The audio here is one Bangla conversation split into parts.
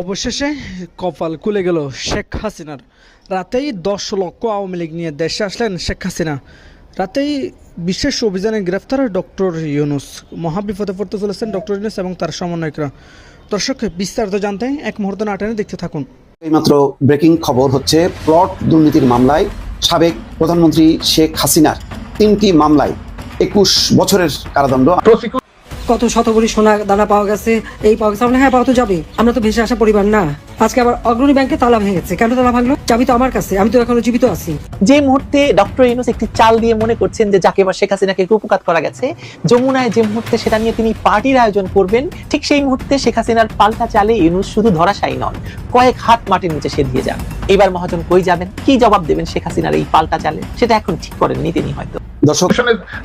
অবশেষে কপাল খুলে গেল শেখ হাসিনার। রাতেই দশ লক্ষ আওয়ামী লীগ নিয়ে দেশে আসলেন শেখ হাসিনা। রাতেই বিশেষ অভিযানে গ্রেফতার ডক্টর ইউনুস। মহাবিপদে পড়তে চলেছেন ডক্টর ইউনুস এবং তার সমন্বয়করা। দর্শক, বিস্তারিত জানতে এক মুহূর্ত না টেনে দেখতে থাকুন। এইমাত্র ব্রেকিং খবর হচ্ছে, প্লট দুর্নীতির মামলায় সাবেক প্রধানমন্ত্রী শেখ হাসিনার তিনটি মামলায় একুশ বছরের কারাদণ্ড। কত শতকরি সোনা দানা পাওয়া গেছে এই পাওয়া গেছে। আমরা হ্যাঁ পাওয়া তো যাবে আমরা তো ভেসে আসা পরিবার না। আজকে আবার অগ্রণী ব্যাংকে তালা ভেঙেছে কেন তালা ভাঙলো? চাবি তো আমার কাছে আমি তো এখনও জীবিত আছি। যে মুহূর্তে ডক্টর ইউনুস একটি চাল দিয়ে মনে করছেন যে যাকে বা শেখ হাসিনাকে কুপকাত করা গেছে যমুনায় যে মুহূর্তে সেটা নিয়ে তিনি পার্টির আয়োজন করবেন ঠিক সেই মুহূর্তে শেখ হাসিনার পাল্টা চালে ইউনুস শুধু ধরাশায়ী নন কয়েক হাত মাটির নিচে সে দিয়ে যান। এবার মহাজন কই যাবেন? কি জবাব দেবেন শেখ হাসিনার এই পাল্টা চালে? সেটা এখন ঠিক করেননি তিনি হয়তো। দর্শক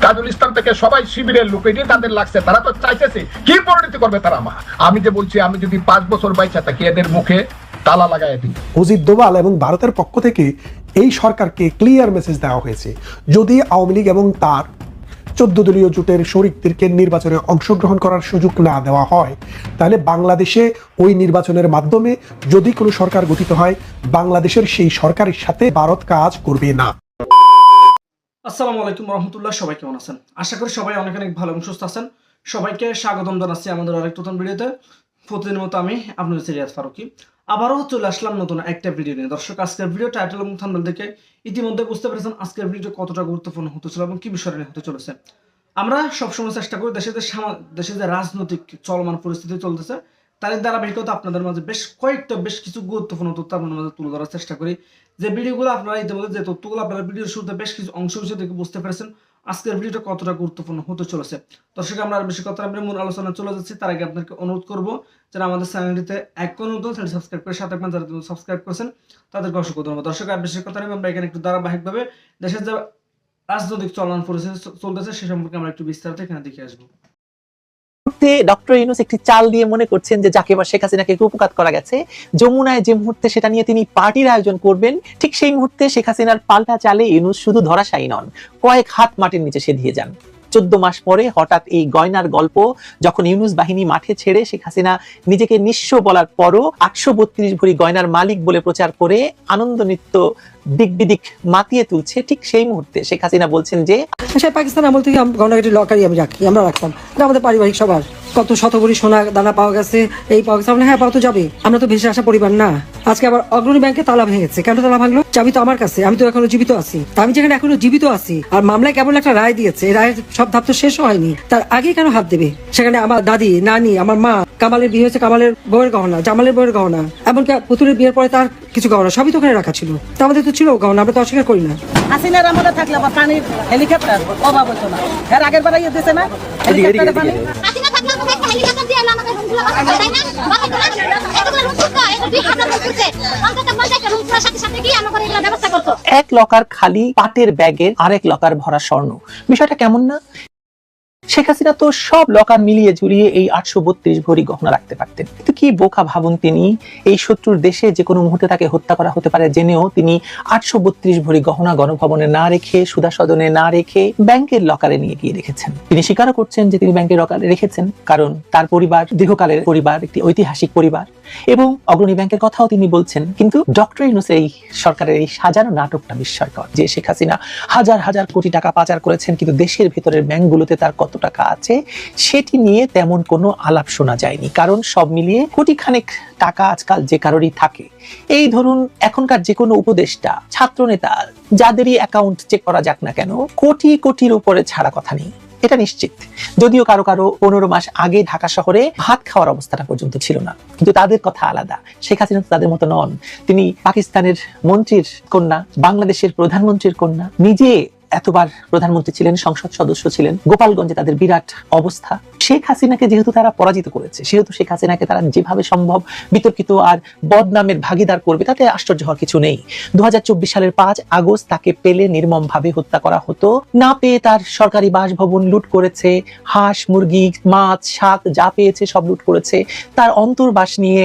তাজুল ইসলাম থেকে সবাই শিবিরের লোক তাদের লাগছে তারা তো চাইতেছে কি পরিণতি করবে তারা মা? আমি যে বলছি আমি যদি পাঁচ বছর বাইচা থাকি এদের মুখে তালা লাগাই দিই। অজিত দোভাল এবং ভারতের পক্ষ থেকে এই সরকারকে ক্লিয়ার মেসেজ দেওয়া হয়েছে। যদি আওয়ামী লীগ এবং তার চোদ্দ দলীয় জোটের শরিকদেরকে নির্বাচনে অংশগ্রহণ করার সুযোগ না দেওয়া হয় তাহলে বাংলাদেশে ওই নির্বাচনের মাধ্যমে যদি কোনো সরকার গঠিত হয় বাংলাদেশের সেই সরকারের সাথে ভারত কাজ করবে না। আসসালামু আলাইকুম রহমতুল্লাহ সবাই কেমন আছেন? আশা করি সবাই অনেক অনেক ভালো এবং সুস্থ আছেন। সবাইকে স্বাগতম জানাচ্ছি আমাদের আরেক নতুন ভিডিওতে। প্রতিদিনের মতো আমি আপনাদের সিরিয়াস ফারুকি। আবারও চলে আসলাম নতুন একটা ভিডিও নিয়ে। দর্শক, আজকের ভিডিও টাইটেল এবং থাম্বনেল দেখে ইতিমধ্যে বুঝতে পেরেছেন আজকের ভিডিওটা কতটা গুরুত্বপূর্ণ হতে চলে এবং কি বিষয় নিয়ে হতে চলেছে। আমরা সবসময় চেষ্টা করি দেশে যে দেশে যে রাজনৈতিক চলমান পরিস্থিতি চলতেছে তাদের তার ধারাবাহিকতা আপনাদের মাঝে বেশ কয়েকটা বেশ কিছু গুরুত্বপূর্ণ তথ্য আপনাদের মাঝে তুলে ধরার চেষ্টা করি। যে ভিডিওগুলো আপনারা ইতিমধ্যে যে তথ্যগুলো আপনারা ভিডিওর শুরুতে বেশ কিছু অংশ হিসেবে দেখে বুঝতে পেরেছেন আজকের ভিডিওটা কতটা গুরুত্বপূর্ণ হতে চলেছে? দর্শক, আমরা আর বেশি কথা মূল আলোচনা চলে যাচ্ছি। তার আগে আপনাকে অনুরোধ করব যারা আমাদের চ্যানেলটিতে এক নতুন চ্যানেল সাবস্ক্রাইব করে সাথে আপনার যারা সাবস্ক্রাইব করেছেন, তাদেরকে অসংখ্য ধন্যবাদ। দর্শক, আর বেশি কথা আমরা এখানে একটু ধারাবাহিকভাবে দেশের যে রাজনৈতিক চলন পরিস্থিতি চলতেছে, সে সম্পর্কে আমরা একটু বিস্তারিত এখানে দেখে আসব। মুহূর্তে ডক্টর ইউনুস একটি চাল দিয়ে মনে করছেন যে যাকে বা শেখ হাসিনাকে উপকাত করা গেছে। যমুনায় যে মুহূর্তে সেটা নিয়ে তিনি পার্টির আয়োজন করবেন, ঠিক সেই মুহূর্তে শেখ হাসিনার পাল্টা চালে ইউনুস শুধু ধরাশায়ী নন, কয়েক হাত মাটির নিচে সে দিয়ে যান। চোদ্দ মাস পরে হঠাৎ এই গয়নার গল্প যখন ইউনুস বাহিনী মাঠে ছেড়ে শেখ হাসিনা নিজেকে নিঃস্ব বলার পরও আটশো বত্রিশ ভরি গয়নার মালিক বলে প্রচার করে আনন্দ নৃত্য দিক বিদিক মাতিয়ে তুলছে, ঠিক সেই মুহূর্তে শেখ হাসিনা বলছেন যে সে পাকিস্তান আমল থেকে লকারি আমি রাখি, আমরা রাখতাম। আমাদের পারিবারিক সবার কত শতকরি সোনা দানা পাওয়া গেছে এই পাওয়া গেছে। আমরা হ্যাঁ পাওয়া তো যাবে। আমরা তো ভেসে আসা পরিবার না। আজকে আবার অগ্রণী ব্যাংকে তালা ভেঙেছে। কেন তালা ভাঙলো? চাবি তো আমার কাছে আমি তো এখনও জীবিত আছি। তা আমি যেখানে এখনও জীবিত আছি আর মামলায় কেবল একটা রায় দিয়েছে এই রায়ের সব ধাপ তো শেষ হয়নি। তার আগে কেন হাত দেবে? সেখানে আমার দাদি নানি আমার মা কামালের বিয়ে হয়েছে কামালের বউয়ের গহনা জামালের বউয়ের গহনা। এমনকি পুতুলের বিয়ের পরে তার কিছু গহনা সবই তো ওখানে রাখা ছিল। তা আমাদের তো ছিল গহনা আমরা তো অস্বীকার করি না। হাসিনার আমলে থাকলে আবার পানির হেলিকপ্টার অভাব হতো না। এর আগের বার ইয়ে দিছে না? হেলিকপ্টারে পানি? এক লকার খালি পাটের ব্যাগের আরেক লকার ভরা স্বর্ণ। বিষয়টা কেমন না? শেখ হাসিনা তো সব লকার মিলিয়ে ঝুলিয়ে এই আটশো বত্রিশ ভরি গহনা রাখতে পারতেন। কিন্তু কি বোকা ভাবুন তিনি? এই শত্রুর দেশে যে কোনো মুহূর্তে তাকে হত্যা করা হতে পারে জেনেও তিনি আটশো বত্রিশ ভরি গহনা গণভবনে না রেখে সুদা সদনে না রেখে ব্যাংকের লকারে নিয়ে গিয়ে রেখেছেন। তিনি স্বীকারও করছেন যে তিনি ব্যাংকের লকারে রেখেছেন, কারণ তার পরিবার, দীর্ঘকালের পরিবার, একটি ঐতিহাসিক পরিবার, এবং অগ্রণী ব্যাংকের কথাও তিনি বলছেন। কিন্তু ডক্টর ইউনুসের এই সরকারের এই সাজানো নাটকটা বিস্ময়কর, যে শেখ হাসিনা হাজার হাজার কোটি টাকা পাচার করেছেন, কিন্তু দেশের ভেতরের ব্যাংকগুলোতে তার কত টাকা আছে, সেটি নিয়ে তেমন কোনো আলাপ শোনা যায়নি। কারণ সব মিলিয়ে কোটি খানেক টাকা আজকাল যে কারোরই থাকে। এই ধরুন, এখনকার যে কোনো উপদেষ্টা, ছাত্রনেতা, যাদেরই অ্যাকাউন্ট চেক করা যাক না কেন, কোটি কোটির উপরে ছাড়া কথা নেই। এটা নিশ্চিত। যদিও কারও কারও পনেরো মাস আগে ঢাকা শহরে ভাত খাওয়ার অবস্থাটা পর্যন্ত ছিল না। কিন্তু তাদের কথা আলাদা। শেখ হাসিনা তো তাদের মতো নন। তিনি পাকিস্তানের মন্ত্রীর কন্যা, বাংলাদেশের প্রধানমন্ত্রীর কন্যা, নিজে এতবার প্রধানমন্ত্রী ছিলেন, সংসদ সদস্য ছিলেন, গোপালগঞ্জে তাদের বিরাট অবস্থা। শেখ হাসিনাকে যেহেতু তারা পরাজিত করেছে, সেহেতু শেখ হাসিনাকে তারা যেভাবে সম্ভব বিতর্কিত আর বদনামের ভাগিদার করবে, তাতে আশ্চর্য হওয়ার কিছু নেই। দু সালের পাঁচ আগস্ট তাকে পেলে নির্মম ভাবে হত্যা করা হতো। না পেয়ে তার সরকারি বাসভবন লুট করেছে, হাঁস, মুরগি, মাছ শাক যা পেয়েছে সব লুট করেছে। তার অন্তর্বাস নিয়ে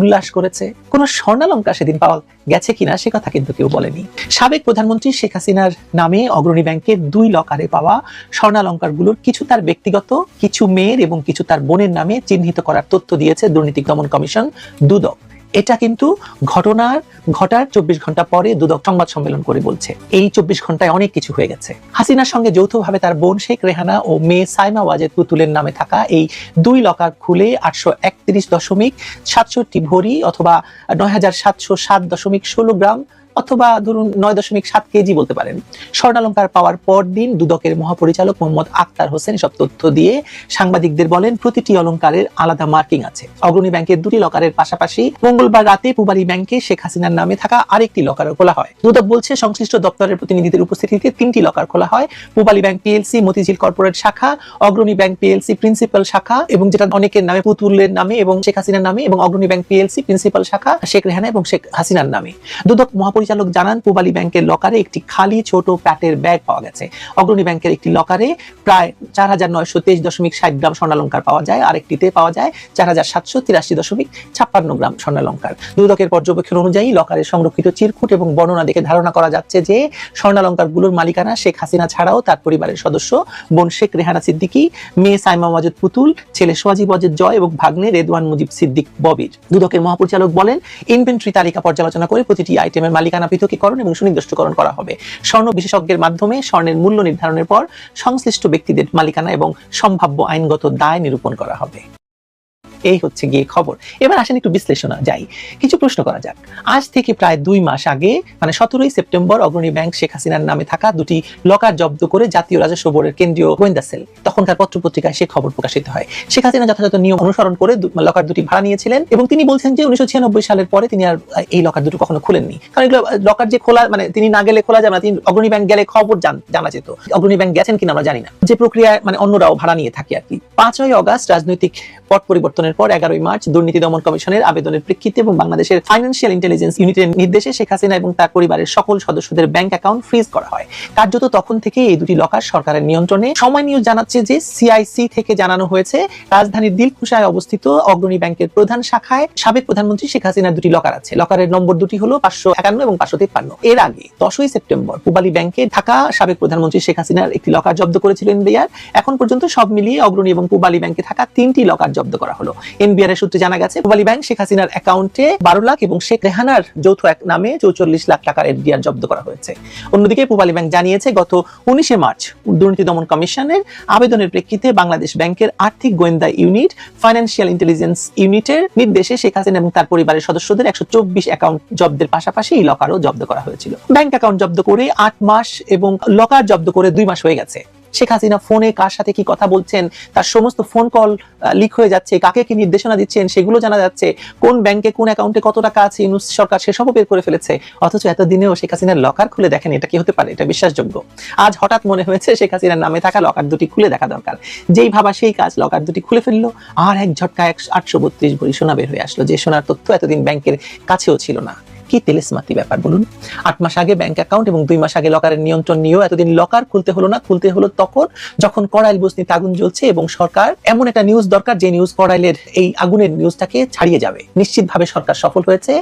উল্লাস করেছে। কোনো স্বর্ণালঙ্কার সেদিন পাওয়া গেছে কিনা সে কথা কিন্তু কেউ বলেনি। সাবেক প্রধানমন্ত্রী শেখ হাসিনার নামে অগ্রণী ব্যাংকের দুই লকারে পাওয়া স্বর্ণালঙ্কারগুলোর কিছু তার ব্যক্তিগত, কিছু মেয়ের এবং কিছু তার বোনের নামে চিহ্নিত করার তথ্য দিয়েছে দুর্নীতি দমন কমিশন দুদক। এটা কিন্তু ঘটনার, ঘটার চব্বিশ ঘণ্টা পরে দুদক সংবাদ সম্মেলন করে বলছে। এই চব্বিশ ঘন্টায় অনেক কিছু হয়ে গেছে। হাসিনার সঙ্গে যৌথভাবে তার বোন শেখ রেহানা ও মেয়ে সাইমা ওয়াজেদ পুতুলের নামে থাকা এই দুই লকার খুলে আটশো একত্রিশ দশমিক সাতষট্টি ভরি অথবা নয় হাজার সাতশো সাত দশমিক ষোলো গ্রাম অথবা ধরুন নয় দশমিক সাত কেজি বলতে পারেন। স্বর্ণালঙ্কার পাওয়ার পর দিন দুদকের মহাপরিচালক মোহাম্মদ আক্তার হোসেন সব তথ্য দিয়ে সাংবাদিকদের বলেন, প্রতিটি অলংকারের আলাদা মার্কিং আছে। অগ্রণী ব্যাংকের দুটি লকারের পাশাপাশি মঙ্গলবার রাতে পুবালী ব্যাংকে শেখ হাসিনার নামে থাকা আরেকটি লকারও খোলা হয়। দুদক বলছে, সংশ্লিষ্ট দপ্তরের প্রতিনিধিদের উপস্থিতিতে তিনটি লকার খোলা হয়। Pubali bank PLC, Motijheel corporate শাখা, অগ্রণী ব্যাংক পিএলসি প্রিন্সিপাল শাখা এবং যেটা অনেকের নামে পুতুলের নামে এবং শেখ হাসিনার নামে এবং অগ্রণী ব্যাংক পিএলসি, প্রিন্সিপাল শাখা, শেখ রেহানা এবং শেখ হাসিনার নামে। দুদক মহাপরিচালক জানান, পুবালী ব্যাংকের লকারে একটি খালি ছোট প্যাটের ব্যাগ পাওয়া গেছে। অগ্রণী ব্যাংকের একটি লকারে প্রায় চার হাজার নয়শো তেইশ দশমিক ষাট গ্রাম স্বর্ণালঙ্কার পাওয়া যায়। আরেকটিতে পাওয়া যায় চার হাজার সাতশো তিরাশি দশমিক ছাপ্পান্ন গ্রাম স্বর্ণালঙ্কার। দুদকের পর্যবেক্ষণ অনুযায়ী লকারে সংরক্ষিত চিরকুট এবং বর্ণনা দেখে ধারণা করা যাচ্ছে যে স্বর্ণালঙ্কারগুলোর মালিকানা শেখ হাসিনা ছাড়াও তার পরিবারের সদস্য বোন শেখ রেহানা সিদ্দিকী, মেয়ে সাইমা ওয়াজেদ পুতুল, ছেলে সোয়াজি ওয়াজেদ জয় এবং ভাগ্নে রেদওয়ান মুজিব সিদ্দিক ববির। দুদকের মহাপরিচালক বলেন, ইনভেন্টরি তালিকা পর্যালোচনা করে প্রতিটি আইটেমের মালিকানা পৃথকীকরণ এবং সুনির্দিষ্টকরণ করা হবে। স্বর্ণ বিশেষজ্ঞের মাধ্যমে স্বর্ণের মূল্য নির্ধারণের পর সংশ্লিষ্ট ব্যক্তিদের মালিকানা এবং সম্ভাব্য আইনগত দায় নিরূপণ করা হবে। এই হচ্ছে গিয়ে খবর। এবার আসেন একটু বিশ্লেষণা যাই। কিছু প্রশ্ন করা যাক। আজ থেকে প্রায় দুই মাস আগে মানে সতেরোই সেপ্টেম্বর, অগ্রণী ব্যাংক শেখ হাসিনার নামে থাকা দুটি লকার জব্দ করে জাতীয় রাজস্ব বোর্ডের কেন্দ্রীয় গোয়েন্দা সেল। তখনকার পত্র পত্রিকায় সে খবর প্রকাশিত হয়। শেখ হাসিনা যথাযথ নিয়ম অনুসরণ করে লকার দুটি ভাড়া নিয়েছিলেন এবং তিনি বলছেন যে উনিশশো ছিয়ানব্বই সালের পরে তিনি আর এই লকার দুটো কখনো খুলেননি। কারণ এগুলো লকার যে খোলা মানে তিনি না গেলে খোলা যাবে না। তিনি অগ্রণী ব্যাংক গেলে খবর জানা যেত। অগ্রণী ব্যাংক গেছেন কিনা আমরা জানি না। যে প্রক্রিয়ায় মানে অন্যরাও ভাড়া নিয়ে থাকে আর কি। পাঁচই অগাস্ট রাজনৈতিক পট পরিবর্তনের পর এগারোই মার্চ দুর্নীতি দমন কমিশনের আবেদনের প্রেক্ষিতে এবং বাংলাদেশের ফাইন্যান্সিয়াল ইন্টেলিজেন্স ইউনিটের নির্দেশে শেখ হাসিনা এবং তার পরিবারের সকল সদস্যদের ব্যাংক অ্যাকাউন্ট ফ্রিজ করা হয়। কার্যত তখন থেকে এই দুটি লকার সরকারের নিয়ন্ত্রণে। সময় নিউজ জানাচ্ছে যে সিআইসি থেকে জানানো হয়েছে, রাজধানীর দিলখুশায় অবস্থিত অগ্রণী ব্যাংকের প্রধান শাখায় সাবেক প্রধানমন্ত্রী শেখ হাসিনার দুটি লকার আছে। লকারের নম্বর দুটি হলো পাঁচশো একান্ন এবং পাঁচশো তিপ্পান্ন। এর আগে দশই সেপ্টেম্বর পুবালী ব্যাংকে থাকা সাবেক প্রধানমন্ত্রী শেখ হাসিনার একটি লকার জব্দ করেছিল এনবিআর এখন পর্যন্ত সব মিলিয়ে অগ্রণী এবং পুবালী ব্যাংকে থাকা তিনটি লকার জব্দ করা হলো। এনবিআর এর সূত্রে জানা গেছে পুবালী ব্যাংক শেখ হাসিনার অ্যাকাউন্টে বারো লাখ এবং শেখ রেহানার যৌথ এক নামে চৌচল্লিশ লাখ টাকার এনবিআর জব্দ করা হয়েছে। অন্যদিকে পুবালী ব্যাংক জানিয়েছে, গত উনিশে মার্চ দুর্নীতি দমন কমিশনের আবেদনের প্রেক্ষিতে বাংলাদেশ ব্যাংকের আর্থিক গোয়েন্দা ইউনিট, ফাইন্যান্সিয়াল ইন্টেলিজেন্স ইউনিটের নির্দেশে শেখ হাসিনা এবং তার পরিবারের সদস্যদের একশো চব্বিশ অ্যাকাউন্ট জব্দের পাশাপাশি এই লকারও জব্দ করা হয়েছিল। ব্যাংক অ্যাকাউন্ট জব্দ করে আট মাস এবং লকার জব্দ করে দুই মাস হয়ে গেছে। শেখ হাসিনা ফোনে কার সাথে কি কথা বলছেন, তার সমস্ত ফোন কল লিক হয়ে যাচ্ছে, কাকে কি নির্দেশনা দিচ্ছেন সেগুলো জানা যাচ্ছে, কোন ব্যাংকে কোন অ্যাকাউন্টে কত টাকা আছে, ইউনুস সরকার সেসবও বের করে ফেলেছে, অথচ এতদিনেও শেখ হাসিনার লকার খুলে দেখেন, এটা কি হতে পারে? এটা বিশ্বাসযোগ্য। আজ হঠাৎ মনে হয়েছে শেখ হাসিনার নামে থাকা লকার দুটি খুলে দেখা দরকার। যেই ভাবা সেই কাজ লকার দুটি খুলে ফেলল, আর এক ঝটকা এক আটশো বত্রিশ ভরি সোনা বের হয়ে আসলো, যে সোনার তথ্য এতদিন ব্যাংকের কাছেও ছিল না। কি তেলেসমাতি ব্যাপার বলুন? আট মাস আগে ব্যাংক অ্যাকাউন্ট এবং দুই মাস আগে লকারের নিয়ন্ত্রণ নিয়েও এতদিন লকার খুলতে হলো না, খুলতে হলো তখন যখন কড়াইল বসনিতে আগুন জ্বলছে এবং সরকার এমন একটা নিউজ দরকার যে নিউজ কড়াইলের এই আগুনের নিউজটাকে ছাড়িয়ে যাবে। নিশ্চিতভাবে সরকার সফল হয়েছে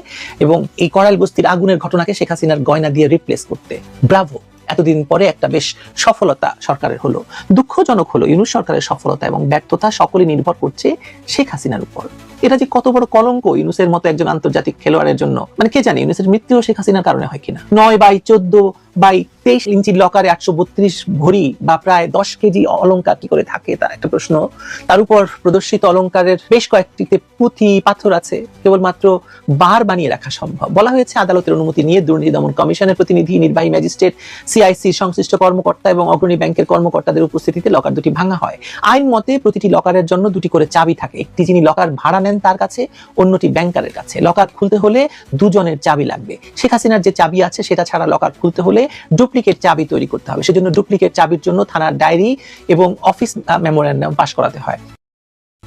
এবং এই কড়াইল বস্তির আগুনের ঘটনাকে শেখ হাসিনার গয়না দিয়ে রিপ্লেস করতে। ব্রাভো! এতদিন পরে একটা বেশ সফলতা সরকারের হলো। দুঃখজনক হলো ইউনুস সরকারের সফলতা এবং ব্যর্থতা সকলে নির্ভর করছে শেখ হাসিনার উপর। এটা যে কত বড় কলঙ্ক ইউনুসের মতো একজন আন্তর্জাতিক খেলোয়াড়ের জন্য। মানে কে জানে, ইউনুসের মৃত্যু শেখ হাসিনার কারণে হয় কিনা। নয় বাই চোদ্দ বাই তেইশ ইঞ্চির লকারে আটশো বত্রিশ ভরি বা প্রায় দশ কেজি অলংকার কি করে থাকে তা একটা প্রশ্ন। তার উপর প্রদর্শিত অলংকারের বেশ কয়েকটিতে পুঁথি, পাথর আছে, কেবলমাত্র বার বানিয়ে রাখা সম্ভব। বলা হয়েছে, আদালতের অনুমতি নিয়ে দুর্নীতি দমন কমিশনের প্রতিনিধি, নির্বাহী ম্যাজিস্ট্রেট সিআইসি সংশ্লিষ্ট কর্মকর্তা এবং অগ্রণী ব্যাংকের কর্মকর্তাদের উপস্থিতিতে লকার দুটি ভাঙা হয়। আইন মতে প্রতিটি লকারের জন্য দুটি করে চাবি থাকে। একটি যিনি লকার ভাড়া নেন তার কাছে, অন্যটি ব্যাংকারের কাছে। লকার খুলতে হলে দুজনের চাবি লাগবে। শেখ হাসিনার যে চাবি আছে, সেটা ছাড়া লকার খুলতে হলে ডুপ্লিকেট চাবি তৈরি করতে হবে। সেজন্য ডুপ্লিকেট চাবির জন্য থানার ডায়েরি এবং অফিস মেমোরেন্ডাম পাশ করাতে হয়।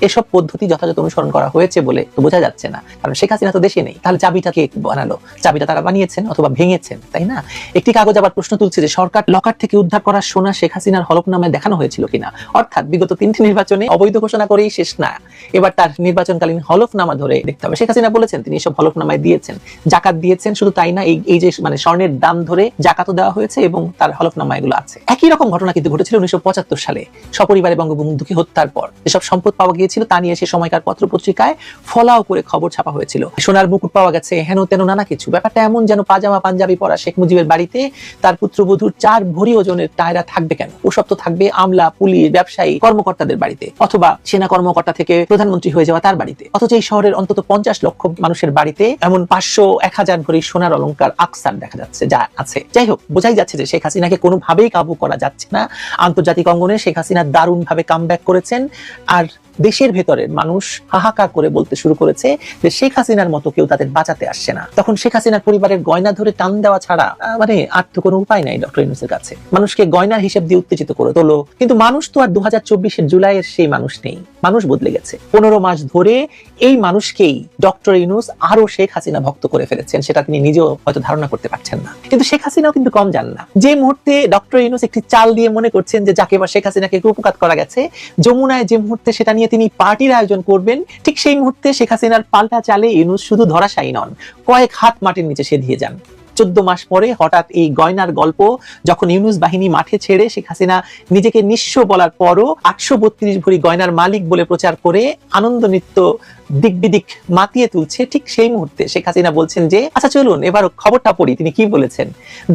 এসব পদ্ধতি যথাযথ অনুসরণ করা হয়েছে বলে তো বোঝা যাচ্ছে না। কারণ শেখ হাসিনা তো দেশে নেই। তাহলে চাবিটা কে বানালো। চাবিটা তারা বানিয়েছেন অথবা ভেঙেছেন, তাই না? একটি কাগজ আবার প্রশ্ন তুলছে যে সরকার লকার থেকে উদ্ধার করা সোনা শেখ হাসিনার হলফনামায় দেখানো হয়েছিল কিনা? অর্থাৎ বিগত তিনটি নির্বাচনে অবৈধ ঘোষণা করেই শেষ না। এবার তার নির্বাচনকালীন হলফনামা ধরে দেখতে হবে। শেখ হাসিনা বলেছেন, তিনি এসব হলফনামায় দিয়েছেন। জাকাত দিয়েছেন, শুধু তাই না, এই যে মানে স্বর্ণের দাম ধরে জাকাতও দেওয়া হয়েছে এবং তার হলফনামা এগুলো আছে। একই রকম ঘটনা কিন্তু ঘটেছিল উনিশশো পঁচাত্তর সালে। সপরিবারে বঙ্গবন্ধুকে হত্যার পর। যেসব সম্পদ পাওয়া গিয়েছিল তা নিয়ে সে সময়কার পত্র পত্রিকায় ফলাও করে খবর ছাপা হয়েছিল। সোনার মুকুট পাওয়া গেছে হেন তেন নানা কিছু। ব্যাপারটা এমন যেন পাজামা পাঞ্জাবি পরা শেখ মুজিবের বাড়িতে তার পুত্রবধূর চার ভরি ওজনের টায়রা থাকবে কেন? ওসব তো থাকবে আমলা, পুলিশ, ব্যবসায়ী, কর্মকর্তাদের বাড়িতে অথবা সেনা কর্মকর্তা থেকে প্রধানমন্ত্রী হয়ে যাওয়া তার বাড়িতে। অথচ এই শহরের অন্তত পঞ্চাশ লক্ষ মানুষের বাড়িতে এমন পাঁচশো এক হাজার ভরি সোনার অলংকার আকসার দেখা যাচ্ছে, যা আছে। যাই হোক, বোঝাই যাচ্ছে যে শেখ হাসিনাকে কোনোভাবেই কাবু করা যাচ্ছে না। আন্তর্জাতিক অঙ্গনে শেখ হাসিনা দারুণভাবে কামব্যাক করেছেন। আর দেশের ভেতরের মানুষ হাহাকার করে বলতে শুরু করেছে যে শেখ হাসিনার মতো কেউ তাদের বাঁচাতে আসছে না। তখন শেখ হাসিনার পরিবারের গয়না ধরে টান দেওয়া ছাড়া মানে আর তো কোনো উপায় নাই ডক্টর ইউনুসের কাছে। মানুষকে গয়নার হিসেব দিয়ে উত্তেজিত করে তোলো। কিন্তু মানুষ তো আর দু হাজার চব্বিশের জুলাইয়ের সেই মানুষ নেই। মানুষ বদলে গেছে। পনেরো মাস ধরে এই মানুষকেই ডক্টর ইউনুস আরও শেখ হাসিনা ভক্ত করে ফেলেছেন, সেটা তিনি নিজেও হয়তো ধারণা করতে পারছেন না। কিন্তু শেখ হাসিনাও কিন্তু কম জান না। যে মুহূর্তে ডক্টর ইউনুস একটি চাল দিয়ে মনে করছেন যে যাকে বা শেখ হাসিনাকে উপকার করা গেছে, যমুনায় যে মুহূর্তে সেটা তিনি পার্টির আয়োজন করবেন। ঠিক সেই মুহূর্তে শেখ হাসিনার পাল্টা চালে ইউনুস শুধু ধরাশায়ী নন, কয়েক হাত মাটির নিচে সেধিয়ে যান। চোদ্দ মাস পরে হঠাৎ এই গয়নার গল্প যখন ইউনুস বাহিনী মাঠে ছেড়ে শেখ হাসিনা নিজেকে নিঃস্ব বলার পরও আটশো বত্রিশ ভরি গয়নার মালিক বলে প্রচার করে আনন্দ নৃত্য দিক বিদিক মাতিয়ে তুলছে, ঠিক সেই মুহূর্তে শেখ হাসিনা বলছেন যে আচ্ছা চলুন, এবার খবরটা পড়ি, তিনি কি বলেছেন?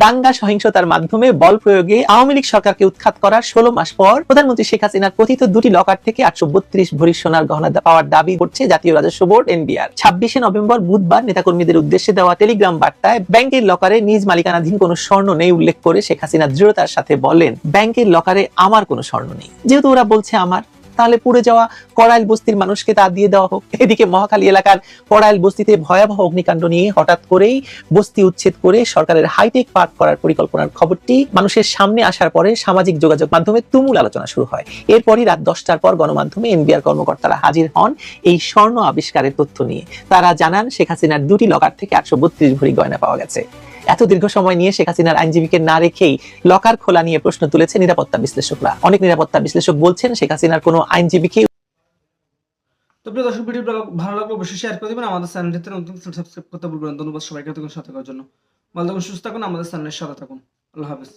দাঙ্গা সহিংসতার মাধ্যমে বল প্রয়োগে আওয়ামী লীগ সরকারকে উৎখাত করার ষোলো মাস পর প্রধানমন্ত্রী শেখ হাসিনার কথিত দুটি লকার থেকে আটশো বত্রিশ ভরি সোনার গহনা পাওয়ার দাবি করছে জাতীয় রাজস্ব বোর্ড, এনবিআর। ছাব্বিশে নভেম্বর বুধবার নেতাকর্মীদের উদ্দেশ্যে দেওয়া টেলিগ্রাম বার্তায় ব্যাংকের লকারে নিজ মালিকানাধীন কোনো স্বর্ণ নেই উল্লেখ করে শেখ হাসিনা দৃঢ়তার সাথে বলেন, ব্যাংকের লকারে আমার কোনো স্বর্ণ নেই। যেহেতু ওরা বলছে আমার তাহলে পুড়ে যাওয়া কড়াইল বস্তির মানুষকে তা দিয়ে দেওয়া হোক। এদিকে মহাখালী এলাকার কড়াইল বস্তিতে ভয়াবহ অগ্নিকাণ্ড নিয়ে হঠাৎ করেই বস্তি উচ্ছেদ করে সরকারের হাইটেক পার্ক করার পরিকল্পনার খবরটি মানুষের সামনে আসার পরে সামাজিক যোগাযোগ মাধ্যমে তুমুল আলোচনা শুরু হয়। এরপরই রাত দশটার পর গণমাধ্যমে এনবিআর কর্মকর্তারা হাজির হন এই স্বর্ণ আবিষ্কারের তথ্য নিয়ে। তারা জানান, শেখ হাসিনার দুটি লকার থেকে আটশো বত্রিশ ভরি গয়না পাওয়া গেছে। এত দীর্ঘ সময় নিয়ে শেখ হাসিনার আইনজীবীকে না রেখেই লকার খোলা নিয়ে প্রশ্ন তুলেছে নিরাপত্তা বিশ্লেষকরা। অনেক নিরাপত্তা বিশ্লেষক বলছেন শেখ হাসিনার কোনো আইনজীবীকে তো প্রিয় দর্শক ভিডিও ভালো লাগলে অবশ্যই শেয়ার করে দেবেন। আমাদের চ্যানেলটিতে নতুন সাবস্ক্রাইব করতে ভুলবেন ধন্যবাদ সবাইকে। তখন সাথে থাকার জন্য। ভালো থাকুন, সুস্থ থাকুন। আমাদের চ্যানেলের সাথে থাকুন। আল্লাহ হাফেজ।